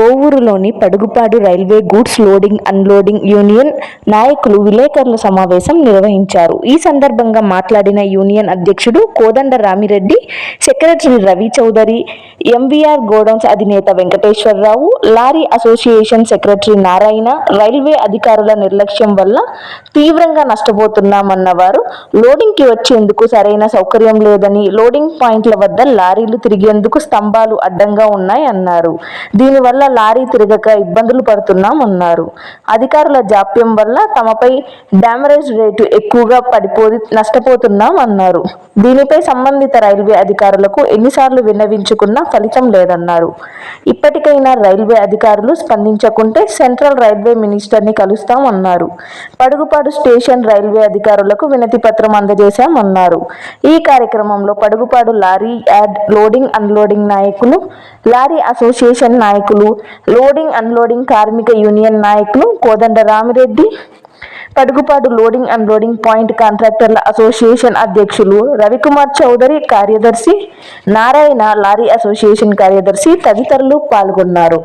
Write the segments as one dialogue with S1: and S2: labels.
S1: కోవూరులోని Padugupadu railway goods loading unloading union నాయకులు విలేకరుల సమావేశం నిర్వహించారు. ఈ సందర్భంగా మాట్లాడిన యూనియన్ అధ్యక్షుడు Kodanda Ramireddy secretary Ravi Chowdary MVR godowns అధినేత Venkateswararao lorry association secretary Narayana railway అధికారుల నిర్లక్ష్యం వల్ల తీవ్రంగా నష్టపోతున్నామన్న వారు లోడింగ్కి వచ్చేందుకు సరైన సౌకర్యం లేదని లోడింగ్ పాయింట్ల వద్ద లారీలు తిరిగేందుకు స్తంభాలు అడ్డంగా ఉన్నాయన్నారు. దీనివల్ల లారీ తిరగక ఇబ్బందులు పడుతున్నామన్నారు అధికారుల జాప్యం వల్ల తమపై డ్యామరేజ్ రేటు ఎక్కువగా పడిపోయి నష్టపోతున్నాం అన్నారు. దీనిపై సంబంధిత రైల్వే అధికారులకు ఎన్నిసార్లు విన్నవించుకున్నా ఫలితం లేదన్నారు. ఇప్పటికైనా రైల్వే అధికారులు స్పందించకుంటే సెంట్రల్ రైల్వే మినిస్టర్ని కలుస్తామన్నారు పడుగుపాడు స్టేషన్ రైల్వే అధికారులకు వినతి పత్రం అందజేశామన్నారు ఈ కార్యక్రమంలో Padugupadu lorry and loading unloading నాయకులు లారీ అసోసియేషన్ నాయకులు లోడింగ్ అన్లోడింగ్ కార్మిక యూనియన్ నాయకులు Kodanda Ramireddy Padugupatu loading unloading point కాంట్రాక్టర్ల అసోసియేషన్ అధ్యక్షులు రవికుమార్ చౌదరి కార్యదర్శి నారాయణ లారీ అసోసియేషన్ కార్యదర్శి తదితరులు పాల్గొన్నారు.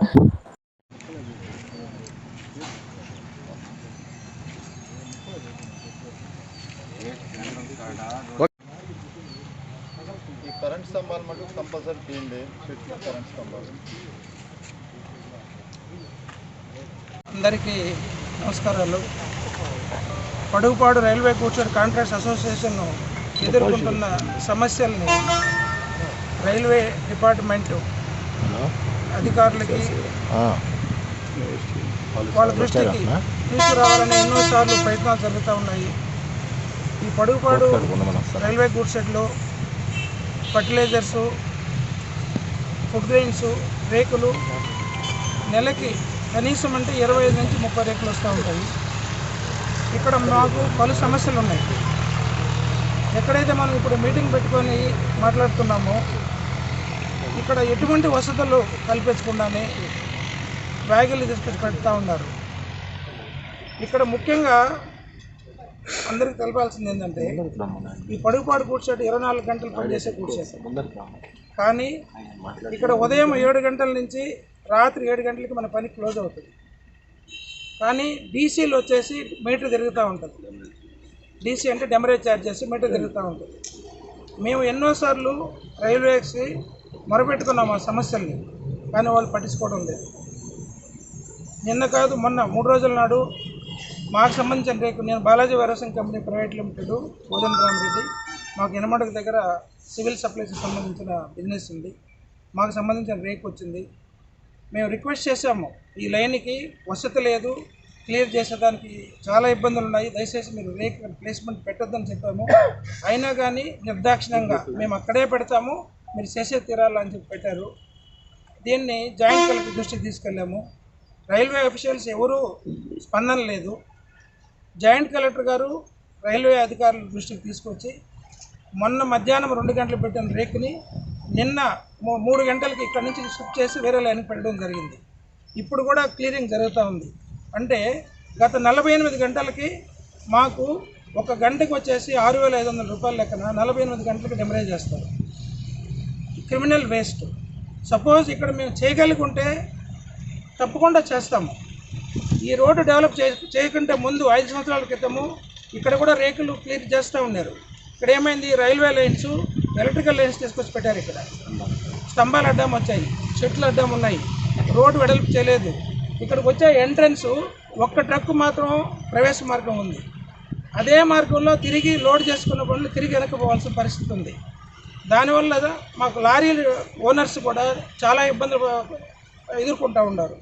S2: కరెంట్ స్తంభాలు మటుకు కంపల్సరీ తీయండి. కరెంట్ స్తంభాలు
S3: అందరికీ నమస్కారాలు. పడుగుపాడు రైల్వే కూర్చొని కాంట్రాక్ట్స్ అసోసియేషన్ ఎదుర్కొంటున్న సమస్యల్ని రైల్వే డిపార్ట్మెంట్ అధికారులకి వాళ్ళ దృష్టికి తీసుకురావాలని ఎన్నోసార్లు ప్రయత్నాలు జరుగుతూ ఉన్నాయి. ఈ పడుగుపాడు రైల్వే గూడ్స్ షెడ్లో ఫర్టిలైజర్సు ఫుడ్ గ్రెయిన్స్ రేకులు నెలకి కనీసం అంటే ఇరవై ఐదు నుంచి ముప్పై రేకులు వస్తూ ఉంటాయి. ఇక్కడ మాకు పలు సమస్యలు ఉన్నాయి. ఎక్కడైతే మనం ఇప్పుడు మీటింగ్ పెట్టుకొని మాట్లాడుతున్నామో ఇక్కడ ఎటువంటి వసతులు కల్పించకుండానే బ్యాగులు తీసుకొచ్చి పెడతా ఉన్నారు. ఇక్కడ ముఖ్యంగా అందరికి తెలపాల్సింది ఏంటంటే ఈ పడుగుపాడు కూర్చోటి ఇరవై నాలుగు గంటలు పనిచేసే కూర్చోటి కానీ ఇక్కడ ఉదయం ఏడు గంటల నుంచి రాత్రి ఏడు గంటలకి మన పని క్లోజ్ అవుతుంది. కానీ డీసీలు వచ్చేసి మీటర్ తిరుగుతూ ఉంటుంది. డీసీ అంటే డెమరేజ్ ఛార్జ్ చేసి మీటర్ తిరుగుతూ ఉంటుంది. మేము ఎన్నోసార్లు రైల్వేస్కి మొరపెట్టుకున్నాం ఆ సమస్యల్ని కానీ వాళ్ళు పట్టించుకోవడం లేదు. నిన్న కాదు మొన్న మూడు రోజుల నాడు మాకు సంబంధించిన రేకు నేను Balaji Vyavasayam company private limited Kodanda Ramareddy మాకు ఎనమడకు దగ్గర సివిల్ సప్లైస్కి సంబంధించిన బిజినెస్ ఉంది. మాకు సంబంధించిన రేక్ వచ్చింది. మేము రిక్వెస్ట్ చేసాము ఈ లైన్కి వసతి లేదు క్లియర్ చేసేదానికి చాలా ఇబ్బందులు ఉన్నాయి దయచేసి మీరు రేక్ ప్లేస్మెంట్ పెట్టొద్దని చెప్పాము. అయినా కానీ నిర్దాక్షిణ్యంగా మేము అక్కడే పెడతాము. మీరు చేసే తీరాలని చెప్పి పెట్టారు. దీన్ని జాయింట్ కలెక్టర్ దృష్టికి తీసుకెళ్ళాము. రైల్వే అఫీషియల్స్ ఎవరూ స్పందన లేదు. జాయింట్ కలెక్టర్ గారు రైల్వే అధికారుల దృష్టికి తీసుకొచ్చి మొన్న మధ్యాహ్నం రెండు గంటలు పెట్టిన రేకుని నిన్న మూడు గంటలకి ఇక్కడ నుంచి షిఫ్ట్ చేసి వేరే లైన్కి పెట్టడం జరిగింది. ఇప్పుడు కూడా క్లియరింగ్ జరుగుతూ ఉంది. అంటే గత నలభై ఎనిమిది గంటలకి మాకు ఒక గంటకు వచ్చేసి ఆరు వేల ఐదు వందల రూపాయల లెక్కన నలభై ఎనిమిది గంటలకు డెమరేజ్ చేస్తారు. క్రిమినల్ వేస్ట్ సపోజ్ ఇక్కడ మేము చేయగలుగుంటే తప్పకుండా చేస్తాము. ఈ రోడ్డు డెవలప్ చే చేయకుంటే ముందు ఐదు సంవత్సరాల క్రితము ఇక్కడ కూడా రేకులు క్లియర్ చేస్తూ ఉన్నారు. ఇక్కడ ఏమైంది? రైల్వే లైన్స్ ఎలక్ట్రికల్ లైన్స్ తీసుకొచ్చి పెట్టారు ఇక్కడ. స్తంభాలు అడ్డం వచ్చాయి చెట్లు అడ్డం ఉన్నాయి రోడ్డు వెడల్పు చేయలేదు. ఇక్కడికి వచ్చే ఎంట్రన్స్ ఒక్క ట్రక్ మాత్రం ప్రవేశ మార్గం ఉంది. అదే మార్గంలో తిరిగి లోడ్ చేసుకున్న బండ్లు తిరిగి వెనకపోవాల్సిన పరిస్థితి ఉంది. దానివల్ల మాకు లారీ ఓనర్స్ కూడా చాలా ఇబ్బందులు ఎదుర్కొంటూ ఉన్నారు.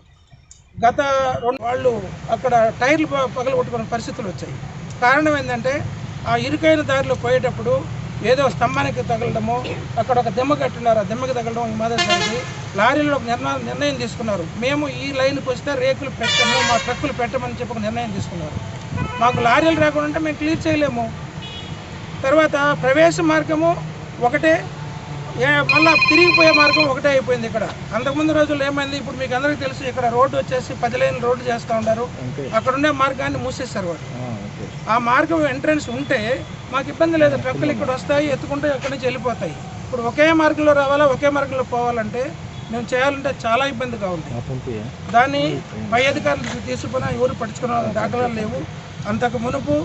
S3: గత రెండు వాళ్ళు అక్కడ టైర్లు ప- పగలగొట్టుకునే పరిస్థితులు వచ్చాయి. కారణం ఏంటంటే ఆ ఇరుకైన దారిలో పోయేటప్పుడు ఏదో స్తంభానికి తగలడము అక్కడ ఒక దెమ్మ కట్టున్నారు ఆ దెమ్మకి తగలడం ఈ మాదిరి జరిగి లారీలో ఒక నిర్ణయం నిర్ణయం తీసుకున్నారు. మేము ఈ లైన్కి వస్తే రేకులు పెట్టము మా ట్రక్కులు పెట్టమని చెప్పి ఒక నిర్ణయం తీసుకున్నారు. మాకు లారీలు రాకుండా ఉంటే మేము క్లియర్ చేయలేము. తర్వాత ప్రవేశ మార్గము ఒకటే మళ్ళా తిరిగిపోయే మార్గం ఒకటే అయిపోయింది ఇక్కడ. అంతకుముందు రోజుల్లో ఏమైంది? ఇప్పుడు మీకు అందరికీ తెలుసు ఇక్కడ రోడ్డు వచ్చేసి పది లైన్ రోడ్డు చేస్తూ ఉన్నారు. అక్కడ ఉండే మార్గాన్ని మూసేస్తారు వాళ్ళు. ఆ మార్గం ఎంట్రన్స్ ఉంటే మాకు ఇబ్బంది లేదు. ట్రక్కులు ఇక్కడ వస్తాయి ఎత్తుకుంటే అక్కడి నుంచి వెళ్ళిపోతాయి. ఇప్పుడు ఒకే మార్గంలో రావాలా ఒకే మార్గంలో పోవాలంటే మేము చేయాలంటే చాలా ఇబ్బందిగా ఉంది. దాన్ని పై అధికారులు తీసుకున్నా ఎవరు పట్టించుకున్న దాఖలాలు లేవు. అంతకు మునుపు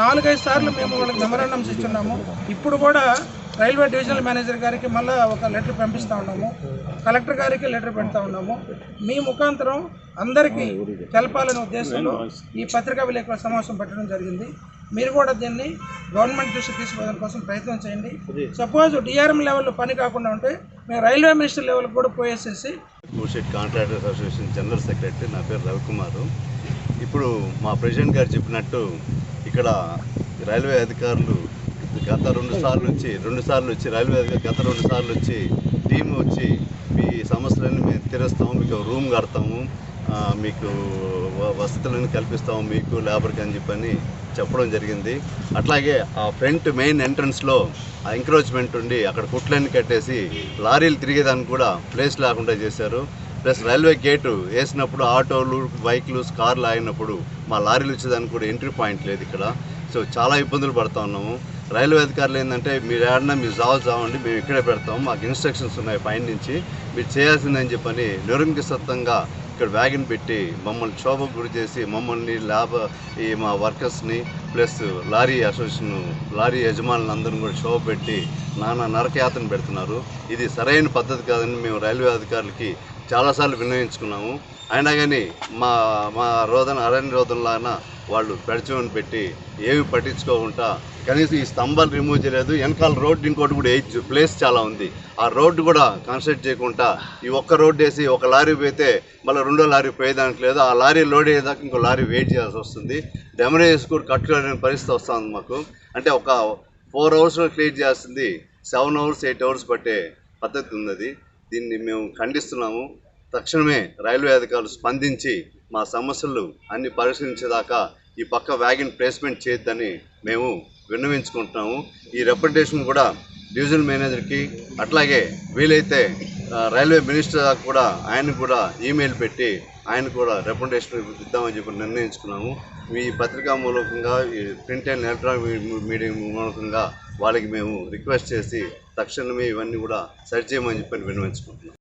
S3: నాలుగైదు సార్లు మేము వాళ్ళకి మెమరాండమ్స్ ఇస్తున్నాము ఇప్పుడు కూడా రైల్వే డివిజనల్ మేనేజర్ గారికి మళ్ళీ ఒక లెటర్ పంపిస్తూ ఉన్నాము. కలెక్టర్ గారికి లెటర్ పెడతా ఉన్నాము. మీ ముఖాంతరం అందరికీ తెలపాలనే ఉద్దేశంలో ఈ పత్రికా విలేకరుల సమావేశం పెట్టడం జరిగింది. మీరు కూడా దీన్ని గవర్నమెంట్ దృష్టికి తీసుకుపోవడం కోసం ప్రయత్నం చేయండి. సపోజ్ డిఆర్ఎం లెవెల్లో పని కాకుండా ఉంటే మేము రైల్వే మినిస్టర్ లెవెల్ కూడా పోయేసేసి
S4: good shed contractors association general secretary నా పేరు రవికుమార్. ఇప్పుడు మా ప్రెసిడెంట్ గారు చెప్పినట్టు ఇక్కడ రైల్వే అధికారులు గత రెండు సార్లు వచ్చి రెండు సార్లు వచ్చి రైల్వే గత రెండు సార్లు వచ్చి టీం వచ్చి మీ సమస్యలన్నీ మేము తీరుస్తాము మీకు రూమ్ కడతాము మీకు వసతులను కల్పిస్తాము మీకు లేబర్కి అని చెప్పని చెప్పడం జరిగింది. అట్లాగే ఆ ఫ్రంట్ మెయిన్ ఎంట్రన్స్లో ఆ ఎంక్రోచ్మెంట్ ఉండి అక్కడ కుట్లన్నీ కట్టేసి లారీలు తిరిగేదానికి కూడా ప్లేస్ లేకుండా చేశారు. ప్లస్ రైల్వే గేటు వేసినప్పుడు ఆటోలు బైక్లు కార్లు ఆగినప్పుడు మా లారీలు వచ్చేదానికి కూడా ఎంట్రీ పాయింట్ లేదు ఇక్కడ. సో చాలా ఇబ్బందులు పడుతూ ఉన్నాము. రైల్వే అధికారులు ఏంటంటే మీరు ఏడన్నా మీరు జాబ్ జావండి మేము ఇక్కడే పెడతాం. మాకు ఇన్స్ట్రక్షన్స్ ఉన్నాయి పైన నుంచి మీరు చేయాల్సిందని చెప్పని నిరంకుశత్వంగా ఇక్కడ వ్యాగన్ పెట్టి మమ్మల్ని క్షోభకు గురి చేసి మమ్మల్ని ల్యాబ్ ఈ మా వర్కర్స్ని ప్లస్ లారీ అసోసియేషన్ లారీ యజమానులందరిని కూడా క్షోభ పెట్టి నానా నరకయాతన పెడుతున్నారు. ఇది సరైన పద్ధతి కాదని మేము రైల్వే అధికారులకి చాలాసార్లు వినియోగించుకున్నాము. అయినా కానీ మా మా రోదన అరణ్య రోదనలాన వాళ్ళు పెడచమని పెట్టి ఏమి పట్టించుకోకుండా కనీసం ఈ స్తంభాలు రిమూవ్ చేయలేదు. వెనకాల రోడ్డు ఇంకోటి కూడా వేయచ్చు ప్లేస్ చాలా ఉంది. ఆ రోడ్డు కూడా కన్స్ట్రక్ట్ చేయకుండా ఈ ఒక్క రోడ్డు వేసి ఒక లారీ పోతే మళ్ళీ రెండో లారీ పోయేదానికి లేదు. ఆ లారీ లోడ్ అయ్యేదాకా ఇంకో లారీ వెయిట్ చేయాల్సి వస్తుంది. డెమరేజ్ కూడా కట్టుకోలేని పరిస్థితి వస్తుంది మాకు. అంటే ఒక ఫోర్ అవర్స్లో క్లియర్ చేస్తుంది సెవెన్ అవర్స్ ఎయిట్ అవర్స్ పట్టే పద్ధతి ఉంది అది దీన్ని మేము ఖండిస్తున్నాము. తక్షణమే రైల్వే అధికారులు స్పందించి మా సమస్యలు అన్ని పరిశీలించేదాకా ఈ పక్క వ్యాగన్ ప్లేస్మెంట్ చేయొద్దని మేము విన్నవించుకుంటున్నాము. ఈ రిప్రజెంటేషన్ కూడా డివిజనల్ మేనేజర్కి అట్లాగే వీలైతే రైల్వే మినిస్టర్ దాకా కూడా ఆయన కూడా ఈమెయిల్ పెట్టి ఆయన కూడా రిప్రజెంటేషన్ ఇద్దామని చెప్పి నిర్ణయించుకున్నాము. ఈ పత్రికా మూలకంగా ఈ ప్రింట్ అండ్ ఎలక్ట్రానిక్ మీడియా మూలకంగా వాళ్ళకి మేము రిక్వెస్ట్ చేసి తక్షణమే ఇవన్నీ కూడా సరిచేయమని చెప్పి విన్నవించుకుంటున్నాం.